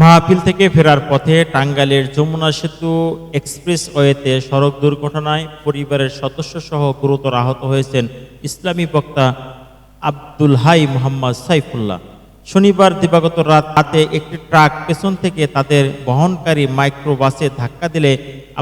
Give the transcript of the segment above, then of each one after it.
মাহফিল থেকে ফেরার পথে টাঙ্গাইলের যমুনা সেতু এক্সপ্রেসওয়েতে সড়ক দুর্ঘটনায় পরিবারের সদস্য সহ গুরুতর আহত হয়েছেন ইসলামী বক্তা আব্দুল হাই মোহাম্মদ সাইফুল্লাহ। শনিবার দিবাগত রাত রাতে একটি ট্রাক পেছন থেকে তাদের বহনকারী মাইক্রো বাসে ধাক্কা দিলে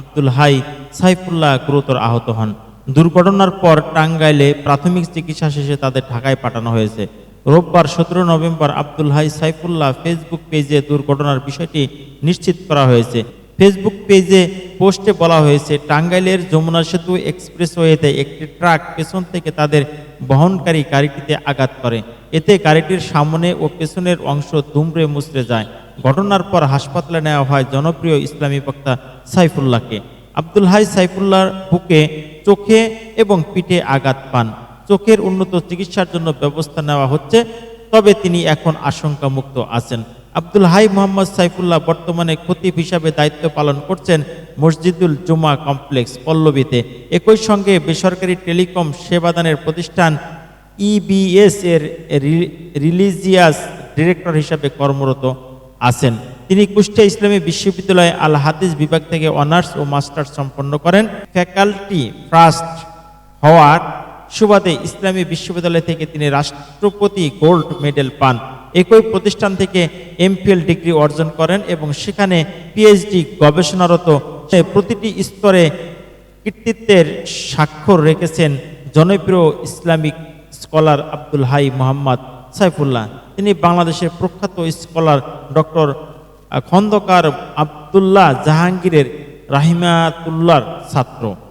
আব্দুল হাই সাইফুল্লাহ গুরুতর আহত হন। দুর্ঘটনার পর টাঙ্গাইলে প্রাথমিক চিকিৎসা শেষে তাদের ঢাকায় পাঠানো হয়েছে। রোববার সতেরো নভেম্বর আব্দুল হাই সাইফুল্লাহ ফেসবুক পেজে দুর্ঘটনার বিষয়টি নিশ্চিত করা হয়েছে। ফেসবুক পেজে পোস্টে বলা হয়েছে, টাঙ্গাইলের যমুনা সেতু এক্সপ্রেসওয়েতে একটি ট্রাক পেছন থেকে তাদের বহনকারী গাড়িটিতে আঘাত করে। এতে গাড়িটির সামনে ও পেছনের অংশ দুমড়ে মুচড়ে যায়। ঘটনার পর হাসপাতালে নেওয়া হয় জনপ্রিয় ইসলামী বক্তা সাইফুল্লাহকে। আব্দুল হাই সাইফুল্লাহর বুকে চোখে এবং পিঠে আঘাত পান। চোখের উন্নত চিকিৎসার জন্য ব্যবস্থা নেওয়া হচ্ছে, তবে তিনি এখন আশঙ্কা মুক্ত আছেন। আব্দুল হাই মোহাম্মদ সাইফুল্লাহ বর্তমানে খতিব হিসাবে দায়িত্ব পালন করছেন মসজিদুল জুমা কমপ্লেক্স পল্লবীতে। একই সঙ্গে বেসরকারি টেলিকম সেবাদানের প্রতিষ্ঠান ইবিএস এর রিলিজিয়াস ডিরেক্টর হিসাবে কর্মরত আছেন। তিনি কুষ্টিয়া ইসলামী বিশ্ববিদ্যালয়ে আল হাদিস বিভাগ থেকে অনার্স ও মাস্টার্স সম্পন্ন করেন। ফ্যাকাল্টি ফার্স্ট হওয়ার সুবাদে ইসলামী বিশ্ববিদ্যালয় থেকে তিনি রাষ্ট্রপতি গোল্ড মেডেল পান। একই প্রতিষ্ঠান থেকে এমফিল ডিগ্রি অর্জন করেন এবং সেখানে পিএইচডি গবেষণারত প্রতিটি স্তরে কৃতিত্বের স্বাক্ষর রেখেছেন জনপ্রিয় ইসলামিক স্কলার আব্দুল হাই মোহাম্মদ সাইফুল্লাহ। তিনি বাংলাদেশের প্রখ্যাত স্কলার ডক্টর খন্দকার আবদুল্লাহ জাহাঙ্গীরের রাহিমাতুল্লার ছাত্র।